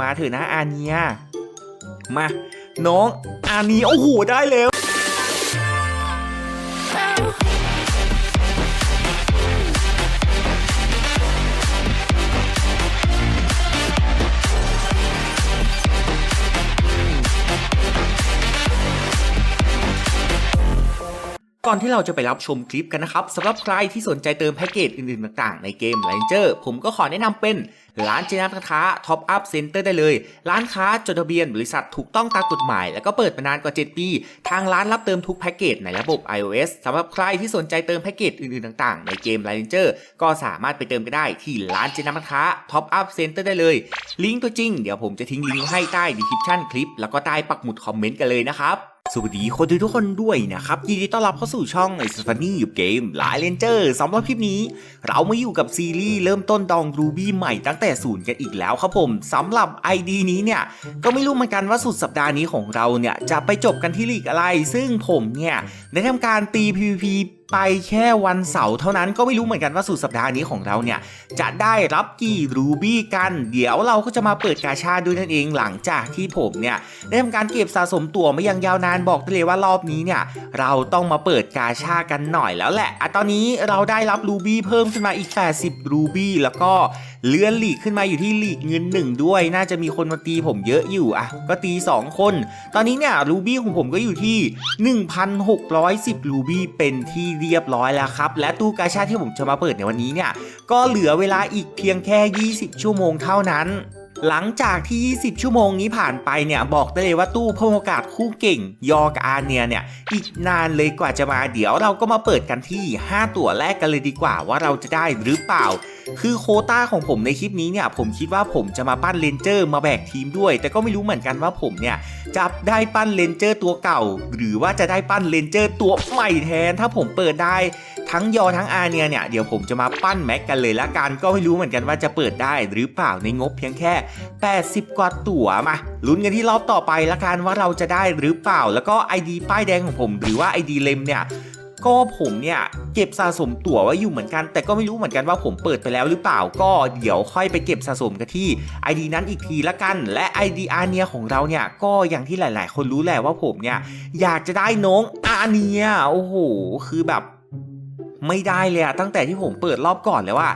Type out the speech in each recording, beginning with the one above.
มาเถอะนะอาเนียมา น้องอาเนียโอ้โหได้แล้ว ก่อนที่เราจะไปรับชมคลิปกันนะครับสำหรับใครที่สนใจเติมแพ็กเกจอื่นๆ ต่างๆ ในเกม Ranger ผมก็ขอแนะนำเป็นร้านเจนับค้า Top Up Center ได้เลย ร้านค้าจดทะเบียนบริษัทถูกต้องตามกฎหมาย แล้วก็เปิดมานานกว่า 7 ปี ทางร้านรับเติมทุกแพ็กเกจในระบบ iOS สำหรับใครที่สนใจเติมแพ็กเกจอื่นๆ ต่างๆ ในเกม Ranger ก็สามารถไปเติมกันได้ที่ร้านเจนับค้า Top Up Center ได้เลย ลิงก์ตัวจริงเดี๋ยวผมจะทิ้งลิงก์ให้ใต้ description คลิปแล้วก็ใต้ปักหมุดคอมเมนต์กันเลยนะครับ สวัสดีคนทุกคนด้วยนะครับยินดีต้อนรับเข้าสู่ช่องไอซ์ฟันี่อยู่เกมหลายเลนเจอร์สำหรับคลิปนี้ เรามาอยู่กับซีรีส์เริ่มต้นดองรูบี้ใหม่ตั้งแต่ศูนย์กันอีกแล้วครับผมสำหรับ ID นี้เนี่ย ก็ไม่รู้เหมือนกันว่าสุดสัปดาห์นี้ของเราเนี่ย จะไปจบกันที่ลีกอะไร ซึ่งผมเนี่ย ได้ทำการตี PVP ไปแค่วันเสาร์เท่านั้นก็ไม่รู้เหมือนกันว่าสุดสัปดาห์นี้ของเราเนี่ย จะได้รับกี่รูบี้กัน เดี๋ยวเราก็จะมาเปิดกาชาด้วยนั่นเองหลังจากที่ผมเนี่ยได้ทำการเก็บสะสมตั๋วมาอย่างยาวนานบอกได้เลยว่ารอบนี้เนี่ย เราต้องมาเปิดกาชากันหน่อยแล้วแหละอะตอนนี้เราได้รับรูบี้เพิ่มขึ้นมาอีก 80 รูบี้แล้วก็ เลื่อนลีกขึ้นมาอยู่ที่ลีกเงินหนึ่งด้วย น่าจะมีคนมาตีผมเยอะอยู่อะ ก็ตี 2 คน ตอนนี้เนี่ยรูบี้ของผมก็อยู่ที่ 1,610รูบี้เป็นที่เรียบร้อยแล้วครับ และตู้กาชาที่ผมจะมาเปิดในวันนี้เนี่ย ก็เหลือเวลาอีกเพียงแค่ 20 ชั่วโมงเท่านั้นหลังจากที่ 20 ชั่วโมงนี้ผ่านไปเนี่ย บอกได้เลยว่าตู้พมโอกาสคู่เก่ง ยอกับอาเนียเนี่ย อีกนานเลยกว่าจะมาเดี๋ยวเราก็มาเปิดกันที่ 5 ตัวแรกกันเลยดีกว่าว่าเราจะได้หรือเปล่า คือโคต้าของผมในคลิปนี้เนี่ยผมคิดว่าผมจะมาปั้นเลนเจอร์มาแบกทีมด้วย แต่ก็ไม่รู้เหมือนกันว่าผมเนี่ยจะได้ปั้นเลนเจอร์ตัวเก่า หรือว่าจะได้ปั้นเลนเจอร์ตัวใหม่แทน ถ้าผมเปิดได้ทั้งยอทั้งอาเนียเนี่ยเดี๋ยวผมจะมาปั้นแม็กกันเลยละกันก็ไม่รู้เหมือนกันว่าจะเปิดได้หรือเปล่าในงบเพียงแค่ 80 กว่าตั๋วมาลุ้นกันที่รอบต่อไปละกันว่าเราจะได้หรือเปล่า แล้วก็ ID ป้ายแดงของผม หรือว่า ID เลมเนี่ย ก็ผมเนี่ยเก็บสะสมตั๋วไว้อยู่เหมือนกัน แต่ก็ไม่รู้เหมือนกันว่าผมเปิดไปแล้วหรือเปล่าก็เดี๋ยวค่อยไปเก็บสะสมกันที่ ID นั้นอีกทีละกัน และ ID อาเนียของเราเนี่ยก็อย่างที่หลาย ๆ คนรู้แหละว่าผมเนี่ยอยากจะได้น้องอาเนียโอ้โหคือแบบไม่ได้เลยอะตั้งแต่ที่ผมเปิดรอบก่อนแล้วว่า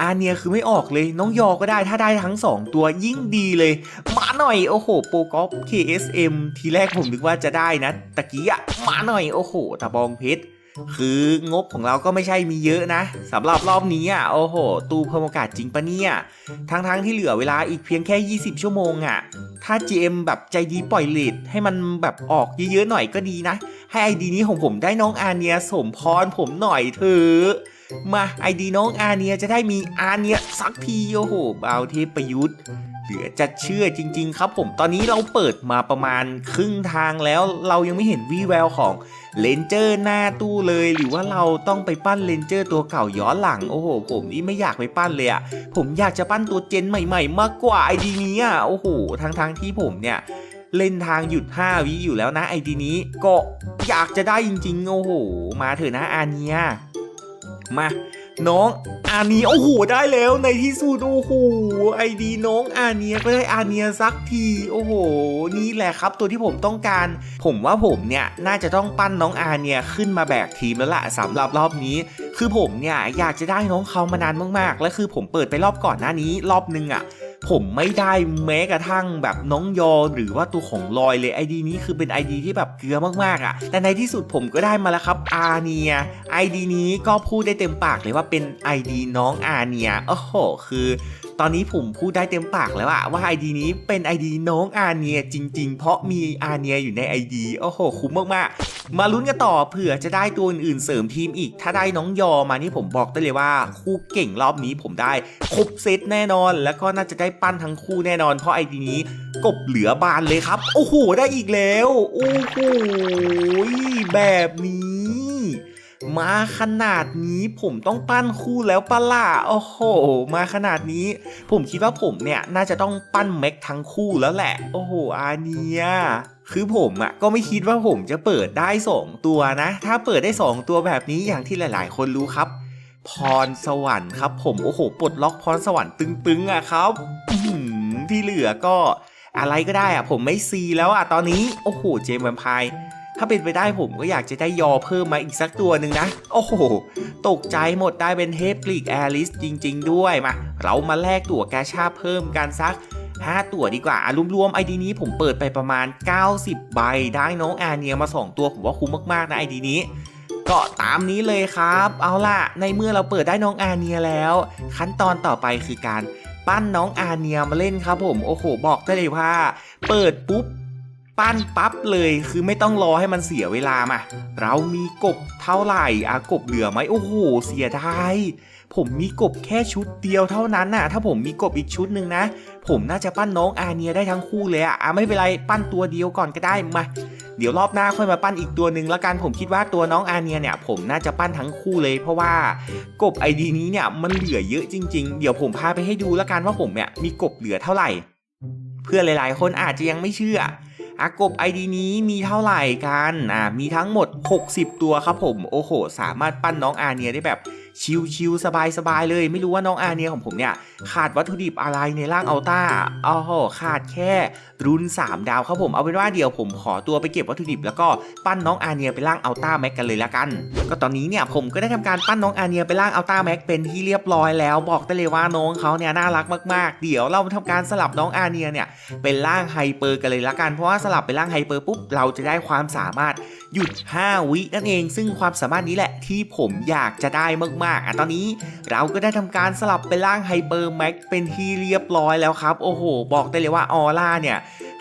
อาเนียคือไม่ออกเลยน้องยอก็ได้ถ้าได้ทั้ง 2 ตัวยิ่งดีเลย มาหน่อยโอ้โหโปรกอฟ KSM ทีแรกผมนึกว่าจะได้นะตะกี้อะมาหน่อยโอ้โหตะบองเพชร คืองบของเราก็ไม่ใช่มีเยอะนะสำหรับรอบนี้อะโอ้โห ตูเพิ่มโอกาสจริงปะเนี่ยทั้งๆที่เหลือเวลาอีกเพียงแค่ 20 ชั่วโมงอะ ถ้า GM แบบใจดีปล่อยเลทให้มันแบบออกเยอะๆหน่อยก็ดีนะ ให้ไอดีนี้ของผมได้น้องอาเนียสมพรผมหน่อยเถอะมาไอดีน้องอาเนียจะได้มีอาเนียสักทีโอ้โหบาวเทพประยุทธ์เหลือจะเชื่อจริง ๆ ครับผมตอนนี้เราเปิดมาประมาณครึ่งทางแล้วเรายังไม่เห็นวีแววของ เลนเจอร์หน้าตู้เลย หรือว่าเราต้องไปปั้นเลนเจอร์ตัวเก่าย้อนหลังโอ้โห ผมนี่ไม่อยากไปปั้นเลยอะผมอยากจะปั้นตัวเจนใหม่ ๆ มากกว่าไอดีนี้อะโอ้โหทั้งๆที่ผมเนี่ยเล่นทางหยุด 5 วิอยู่แล้วนะไอดีนี้ก็อยากจะได้จริงๆโอ้โห มาเถอะนะอาเนียมา น้องอาเนียโอ้โหได้แล้วในที่สุดโอ้โหไอดีน้องอาเนียก็ได้อาเนียสักทีโอ้โห นี่แหละครับตัวที่ผมต้องการ ผมว่าผมเนี่ยน่าจะต้องปั้นน้องอาเนียขึ้นมาแบกทีมแล้วล่ะสำหรับรอบนี้ คือผมเนี่ยอยากจะได้น้องเขามานานมากๆ และคือผมเปิดไปรอบก่อนหน้านี้รอบนึงอะ ผมไม่ได้แม้กระทั่งแบบน้องยอหรือว่าตัวของลอยเลยไอดีนี้คือเป็นไอดีที่แบบเกลือมากๆอะ่ะ แต่ในที่สุดผมก็ได้มาแล้วครับอาเนียไอดีนี้ก็พูดได้เต็มปากเลยว่าเป็นไอดีน้องอาเนียโอ้โหคือตอนนี้ผมพูดได้เต็มปากแล้วอะว่า ID นี้เป็น ID น้องอาเนียจริง ๆ เพราะมีอาเนียอยู่ใน ID โอ้โห คุ้มมากๆ มาลุ้นกันต่อเผื่อจะได้ตัวอื่นๆเสริมทีมอีก ถ้าได้น้องยอมานี่ผมบอกได้เลยว่า คู่เก่งรอบนี้ผมได้ครบเซตแน่นอน แล้วก็น่าจะได้ปั้นทั้งคู่แน่นอน เพราะไอดีนี้กบเหลือบานเลยครับ โอ้โห ได้อีกแล้ว โอ้โหแบบนี้ มาขนาดนี้ผมต้องปั้นคู่แล้วปะล่ะโอ้โห มาขนาดนี้ ผมคิดว่าผมเนี่ยน่าจะต้องปั้นแม็กทั้งคู่แล้วแหละ โอ้โหอาเนียคือผมอะ่ะก็ไม่คิดว่าผมจะเปิดได้ 2 ตัวนะ ถ้าเปิดได้ 2 ตัวแบบนี้อย่างที่หลาย ๆ คนรู้ครับ พรสวรรค์ครับผมโอ้โหปลดล็อกพรสวรรค์ตึงๆอะครับที่เหลือก็อะไรก็ได้อะผมไม่ซีแล้วอะตอนนี้ โอ้โหเจมส์แวมไพร์ ถ้าเป็นไปได้ผมก็อยากจะได้ยอเพิ่มมาอีกสักตัวหนึ่งนะ โอ้โห ตกใจหมดได้เป็นเทปกลีกแอริสจริง ๆ ด้วยมา เรามาแลกตั๋วแกชาเพิ่มกันสัก5 ตัวดีกว่าอะรวมๆไอดีนี้ผมเปิดไปประมาณ 90 ใบ ได้น้องอาเนียมา 2 ตัวผมว่าคุ้มมากๆนะไอดีนี้ ก็ตามนี้เลยครับ เอาล่ะ ในเมื่อเราเปิดได้น้องอาเนียแล้ว ขั้นตอนต่อไปคือการปั้นน้องอาเนียมาเล่นครับผม โอ้โห บอกได้เลยว่า เปิดปุ๊บ ปั้นปั๊บเลย คือไม่ต้องรอให้มันเสียเวลามา เรามีกบเท่าไหร่อากบเหลือไหมโอ้โห เสียดายผมมีกบแค่ชุดเดียวเท่านั้นน่ะ ถ้าผมมีกบอีกชุดหนึ่งนะ ผมน่าจะปั้นน้องอาเนียได้ทั้งคู่เลยอะอะไม่เป็นไรปั้นตัวเดียวก่อนก็ได้มา เดี๋ยวรอบหน้าค่อยมาปั้นอีกตัวหนึ่งละกันผมคิดว่าตัวน้องอาเนียเนี่ย ผมน่าจะปั้นทั้งคู่เลย เพราะว่ากบไอดีนี้เนี่ยมันเหลือเยอะจริง ๆ เดี๋ยวผมพาไปให้ดูละกันว่าผมเนี่ยมีกบเหลือเท่าไหร่ เพื่อหลาย ๆ คนอาจจะยังไม่เชื่อ อากบ ID นี้มีเท่าไหร่กันอ่ามีทั้งหมด 60 ตัวครับผม โอ้โห สามารถปั้นน้องอาเนียได้แบบ ชิวๆสบายๆเลย ไม่รู้ว่าน้องอาเนียของผมเนี่ย ขาดวัตถุดิบอะไรในร่างอัลต้าอ๋อขาดแค่รุ่น 3 ดาวครับผมเอาเป็นว่าเดี๋ยวผมขอตัวไปเก็บวัตถุดิบ แล้วก็ปั้นน้องอาเนียไปร่างอัลต้าแม็กกันเลยละกัน ก็ตอนนี้เนี่ยผมก็ได้ทำการปั้นน้องอาเนียไปร่างอัลต้าแม็กเป็นที่เรียบร้อยแล้วบอกได้เลยว่าน้องเขาเนี่ยน่ารักมากๆ เดี๋ยวเราทำการสลับน้องอาเนียเนี่ยเป็นร่างไฮเปอร์กันเลยละกันเพราะว่าสลับเป็นร่างไฮเปอร์ปุ๊บเราจะได้ความสามารถหยุด 5 วินั่นเอง ซึ่งความสามารถนี้แหละที่ผมอยากจะได้มากๆอะตอนนี้เราก็ได้ทำการสลับไปร่างไฮเปอร์แม็กเป็นที่เรียบร้อยแล้วครับ โอ้โห บอกได้เลยว่าออร่าเนี่ย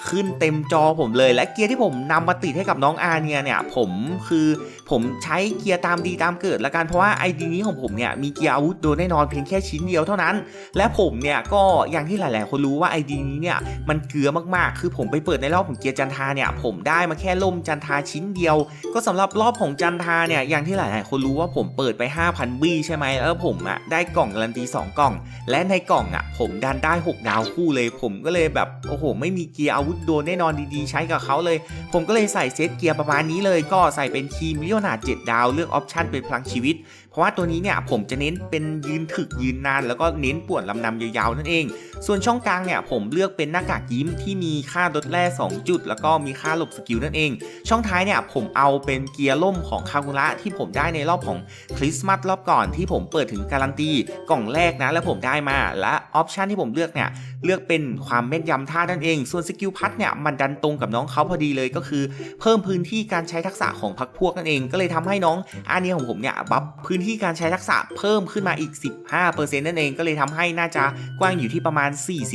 ขึ้นเต็มจอผมเลย และเกียร์ที่ผมนำมาติดให้กับน้องอาเนียเนี่ยผมคือผมใช้เกียร์ตามดีตามเกิดละกันเพราะว่าไอดีนี้ของผมเนี่ยมีเกียร์อาวุธโดนแน่นอนเพียงแค่ชิ้นเดียวเท่านั้น และผมเนี่ยก็อย่างที่หลาย ๆ คนรู้ว่าไอดีนี้เนี่ยมันเกลือมากๆ คือผมไปเปิดในรอบของเกียร์จันทาเนี่ยผมได้มาแค่ล่มจันทาชิ้นเดียว ก็สำหรับรอบของจันทาเนี่ยอย่างที่หลาย ๆ คนรู้ว่าผมเปิดไป 5,000 บี้ใช่ไหมแล้วผมอะได้กล่องการันตี2กล่อง และในกล่องอะผมดันได้ 6 ดาวคู่เลย ผมก็เลยแบบโอ้โหไม่มีเกียร์อาวุธโดนแน่นอนดีๆ ใช้กับเขาเลย ผมก็เลยใส่เซตเกียร์ประมาณนี้เลยก็ใส่เป็นทีมเลี้ยวหนาด7ดาวเลือกออปชันเป็นพลังชีวิต เพราะว่าตัวนี้เนี่ยผมจะเน้นเป็นยืนถึกยืนนาน แล้วก็เน้นปวนลำนำยาวๆนั่นเอง ส่วนช่องกลางเนี่ยผมเลือกเป็นหน้ากากยิ้มที่มีค่าลดแร่2จุด แล้วก็มีค่าหลบสกิลนั่นเอง ช่องท้ายเนี่ยผมเอาเป็นเกียร์ล่มของคากุระที่ผมได้ในรอบของคริสต์มาสรอบก่อนที่ผมเปิดถึงการันตีกล่องแรกนะแล้วผมได้มาและออปชันที่ผมเลือกเนี่ยเลือกเป็นความแม่นยำท่านั่นเอง ส่วนสกิลพัดเนี่ยมันดันตรงกับน้องเขาพอดีเลยก็คือ เพิ่มพื้นที่การใช้ทักษะของพักพวกนั่นเอง ก็เลยทำให้น้องอาเนียของผมเนี่ยบัฟพื้นที่การใช้ทักษะเพิ่มขึ้นมาอีก 15%นั่นเองก็เลยทำให้น่าจะกว้างอยู่ที่ประมาณ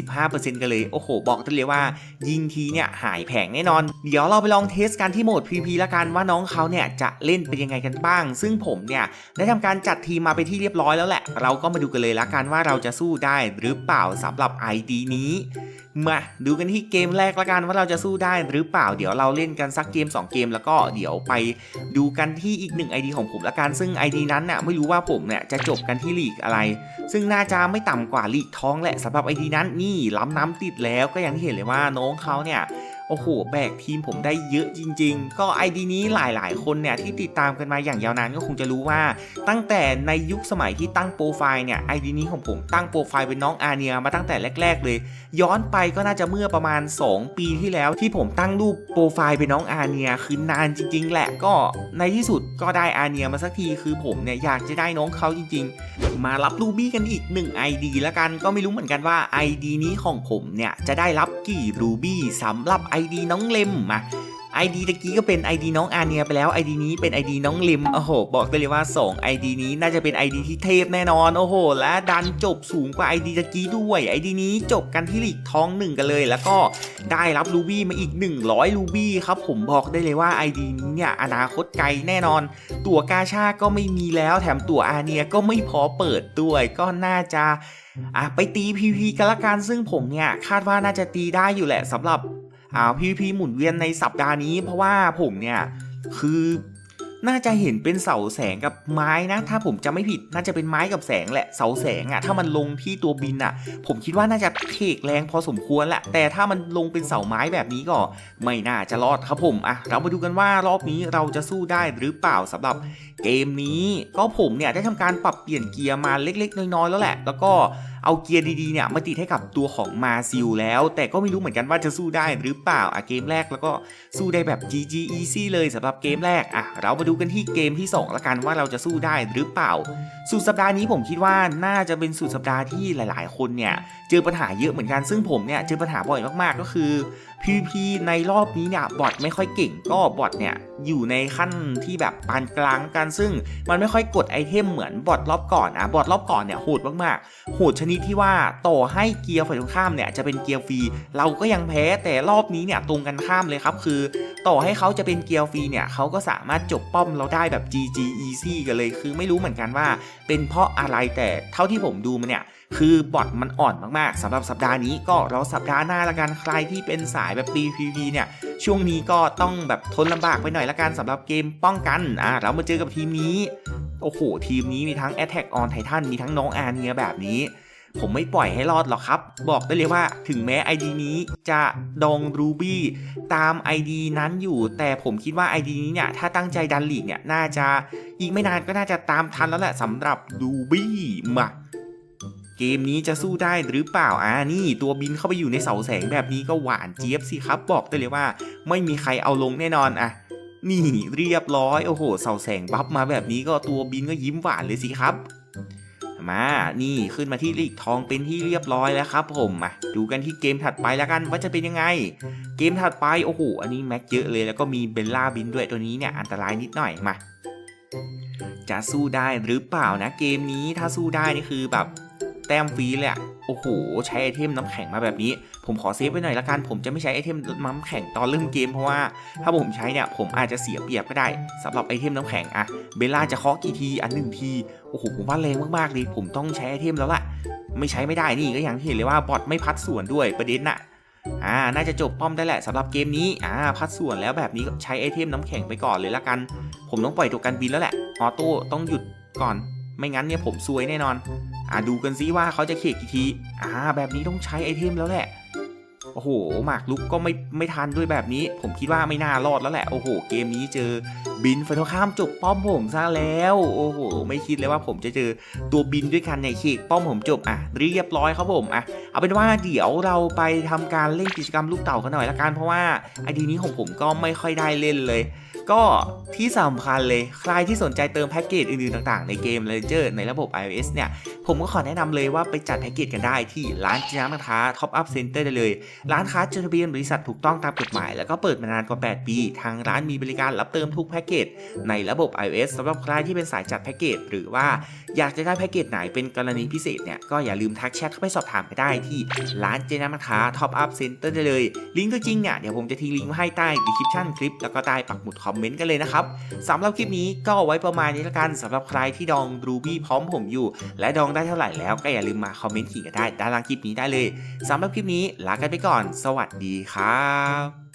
45%กันเลย โอ้โห บอกได้เลยว่า ยิงทีเนี่ยหายแผงแน่นอน เดี๋ยวเราไปลองเทสกันที่โหมด PVP ละกันว่าน้องเขาเนี่ยจะเล่นเป็นยังไงกันบ้าง ซึ่งผมเนี่ยได้ทำการจัดทีมมาไปที่เรียบร้อยแล้วแหละ เราก็มาดูกันเลยละกันว่าเราจะสู้ได้หรือเปล่าสำหรับ ID นี้มาดูกันที่เกมแรกละกันว่าเราจะสู้ได้หรือเปล่าเดี๋ยวเราเล่นกันสักเกม 2 เกมแล้วก็เดี๋ยวไปดูกันที่อีกหนึ่ง ID ของผมละกันซึ่ง ID นั้นน่ะไม่รู้ว่าผมเนี่ยจะจบกันที่ลีกอะไร ซึ่งน่าจะไม่ต่ำกว่าลีกท้องแหละสำหรับไอทีนั้นนี่ล้ำน้ำติดแล้วก็ยังเห็นเลยว่าน้องเขาเนี่ย โอ้โห แบกทีมผมได้เยอะจริง ๆ ก็ ID นี้หลายๆ คนเนี่ยที่ติดตามกันมาอย่างยาวนานก็คงจะรู้ว่า ตั้งแต่ในยุคสมัยที่ตั้งโปรไฟล์เนี่ย ID นี้ของผมตั้งโปรไฟล์เป็นน้องอาเนียมาตั้งแต่แรก ๆ เลย ย้อนไปก็น่าจะเมื่อประมาณ 2 ปีที่แล้วที่ผมตั้งรูปโปรไฟล์เป็นน้องอาเนียคือนานจริง ๆ แหละก็ในที่สุดก็ได้อาเนียมาสักทีคือผมเนี่ยอยากจะได้น้องเขาจริง ๆ มารับรูบี้กันอีก1 ID ละกันก็ไม่รู้เหมือนกันว่า ID นี้ของผมเนี่ยจะได้รับกี่รูบี้สำหรับ ID น้องเลมมา ID ตะกี้ก็เป็น ID น้องอาเนียไปแล้ว ID นี้เป็น ID น้องลิมโอ้โห บอกได้เลยว่า 2 ID นี้น่าจะเป็น ID ที่เทพแน่นอน โอ้โห และดันจบสูงกว่า ID ตะกี้ด้วย ID นี้จบกันที่ลีกทองหนึ่งกันเลย แล้วก็ได้รับรูบี้มาอีก 100รูบี้ครับผมบอกได้เลยว่า ID นี้เนี่ยอนาคตไกลแน่นอน ตั๋วกาชาก็ไม่มีแล้วแถมตั๋วอาเนียก็ไม่พอเปิดด้วยก็น่าจะอะไปตี PVP กันละกันซึ่งผมเนี่ยคาดว่าน่าจะตีได้อยู่แหละสำหรับ อ่า PVP หมุนเวียนในสัปดาห์นี้ เพราะว่าผมเนี่ยคือน่าจะเห็นเป็นเสาแสงกับไม้นะ ถ้าผมจะไม่ผิดน่าจะเป็นไม้กับแสงแหละเสาแสงอะ่ะ ถ้ามันลงที่ตัวบินอะ่ะ ผมคิดว่าน่าจะเทกแรงพอสมควรแหละแต่ถ้ามันลงเป็นเสาไม้แบบนี้ก็ไม่น่าจะรอดครับผมอะเรามาดูกันว่ารอบนี้เราจะสู้ได้หรือเปล่าสำหรับเกมนี้ ก็ผมเนี่ยได้ทำการปรับเปลี่ยนเกียร์มาเล็ก ๆ น้อยๆแล้วแหละ แล้วก็ เอาเกียร์ดีๆเนี่ยมาติดให้กับตัวของมาซิลแล้ว แต่ก็ไม่รู้เหมือนกันว่าจะสู้ได้หรือเปล่าอะเกมแรกแล้วก็สู้ได้แบบ GG easy เลยสำหรับเกมแรกอะเรามาดูกันที่เกมที่สองละกันว่าเราจะสู้ได้หรือเปล่า สุดสัปดาห์นี้ผมคิดว่าน่าจะเป็นสุดสัปดาห์ที่หลาย ๆ คนเนี่ยเจอปัญหาเยอะเหมือนกันซึ่งผมเนี่ยเจอปัญหาบ่อยมากๆก็คือ PVP ในรอบนี้เนี่ยบอทไม่ค่อยเก่งก็บอทเนี่ยอยู่ในขั้นที่แบบปานกลางกันซึ่งมันไม่ค่อยกดไอเทมเหมือนบอทรอบก่อนนะบอทรอบก่อนเนี่ยโหดมากๆโหดชนิดที่ว่าต่อให้เกียร์ฝ่ายตรงข้ามเนี่ยจะเป็นเกียร์ฟรีเราก็ยังแพ้แต่รอบนี้เนี่ยตรงกันข้ามเลยครับคือ ต่อให้เขาจะเป็นเกียร์ฟรีเนี่ยเขาก็สามารถจบป้อมเราได้แบบ GG easy กันเลย คือไม่รู้เหมือนกันว่า เป็นเพราะอะไรแต่เท่าที่ผมดูมันเนี่ยคือบอทมันอ่อนมากๆสำหรับสัปดาห์นี้ก็เราสัปดาห์หน้าละกันใครที่เป็นสายแบบตี PVP เนี่ยช่วงนี้ก็ต้องแบบทนลำบากไปหน่อยละกันสำหรับเกมป้องกันอะเรามาเจอกับทีมนี้ โอ้โห ทีมนี้มีทั้ง Attack on Titan มีทั้งน้องอาเนียแบบนี้ ผมไม่ปล่อยให้รอดหรอกครับ บอกได้เลยว่าถึงแม้ ID นี้จะดองรูบี้ตาม ID นั้นอยู่ แต่ผมคิดว่า ID นี้เนี่ย ถ้าตั้งใจดันลีกเนี่ย น่าจะอีกไม่นานก็น่าจะตามทันแล้วแหละสำหรับรูบี้มาเกมนี้จะสู้ได้หรือเปล่า อ่า นี่ตัวบินเข้าไปอยู่ในเสาแสงแบบนี้ก็หวานเจี๊ยบสิครับ บอกได้เลยว่า ไม่มีใครเอาลงแน่นอนอะ นี่เรียบร้อย โอ้โห เสาแสงบัฟมาแบบนี้ก็ตัวบินก็ยิ้มหวานเลยสิครับ มานี่ขึ้นมาที่ลีกทองเป็นที่เรียบร้อยแล้วครับผมมาดูกันที่เกมถัดไปแล้วกันว่าจะเป็นยังไง เกมถัดไปโอ้โหอันนี้แม็กเยอะเลยแล้วก็มีเบลล่าบินด้วยตัวนี้เนี่ยอันตรายนิดหน่อยมาจะสู้ได้หรือเปล่านะเกมนี้ถ้าสู้ได้นี่คือแบบแต้มฟรีเลยอะ โอ้โห ใช้ไอเทมน้ำแข็งมาแบบนี้ ผมขอเซฟไว้หน่อยละกัน ผมจะไม่ใช้ไอเทมน้ำแข็งตอนเริ่มเกมเพราะว่า ถ้าผมใช้เนี่ย ผมอาจจะเสียเปรียบก็ได้สำหรับไอเทมน้ำแข็งอะเบลล่าจะเคาะกี่ทีอันหนึ่งที โอ้โห ผมว่าแรงมากๆเลย ผมต้องใช้ไอเทมแล้วล่ะ ไม่ใช้ไม่ได้นี่ก็อย่างที่เห็นเลยว่าบอทไม่พัดส่วนด้วยประเด็นน่ะอ่า น่าจะจบป้อมได้แหละสำหรับเกมนี้ อ่า พัดส่วนแล้วแบบนี้ก็ใช้ไอเทมน้ำแข็งไปก่อนเลยละกัน ผมต้องปล่อยตัวกันบินแล้วแหละ ออโต้ต้องหยุดก่อน ไม่งั้นเนี่ยผมซวยแน่นอน อ่าดูกันซิว่าเขาจะเขกกี่ที อ่า แบบนี้ต้องใช้ไอเทมแล้วแหละ โอ้โหหมากลุกก็ไม่ไม่ทันด้วยแบบนี้ ผมคิดว่าไม่น่ารอดแล้วแหละ โอ้โห เกมนี้เจอบินฟันข้ามจบป้อมผมซะแล้ว โอ้โห ไม่คิดเลยว่าผมจะเจอตัวบินด้วยกันในเขกป้อมผมจบอะเรียบร้อยครับผมอะเอาเป็นว่าเดี๋ยวเราไปทำการเล่นกิจกรรมลูกเต่ากันหน่อยละกันเพราะว่าไอดีนี้ของผมก็ไม่ค่อยได้เล่นเลย ก็ที่สำคัญเลยใครที่สนใจเติมแพ็กเกจอื่นๆต่างๆ ในเกม Ranger ในระบบ iOS เนี่ย ผมก็ขอแนะนำเลยว่าไปจัดแพ็กเกจกันได้ที่ร้านจ้ามาค้า Top Up Center ได้เลยร้านค้าจดทะเบียนบริษัทถูกต้องตามกฎหมาย แล้วก็เปิดมานานกว่า 8 ปี ทางร้านมีบริการรับเติมทุกแพ็กเกจในระบบ iOS สำหรับใครที่เป็นสายจัดแพ็กเกจหรือว่าอยากจะได้แพ็กเกจไหนเป็นกรณีพิเศษเนี่ยก็อย่าลืมทักแชทเข้าไปสอบถามไปได้ที่ร้านเจนามาค้า Top Up Center ได้เลยลิงก์ตัวจริงเนี่ยเดี๋ยวผมจะทิ้งลิงก์ไว้ให้ใต้ description คลิปแล้วก็ใต้ปักหมุดคอมเมนต์กันเลยนะครับสำหรับคลิปนี้ก็ไว้ประมาณนี้ละกันสำหรับใครที่ดอง Ruby พร้อมผมอยู่ และดองได้เท่าไหร่แล้วก็อย่าลืมมาคอมเมนต์ขีกันได้ด้านล่างคลิปนี้ได้เลยสำหรับคลิปนี้ลากันไปก่อนสวัสดีครับ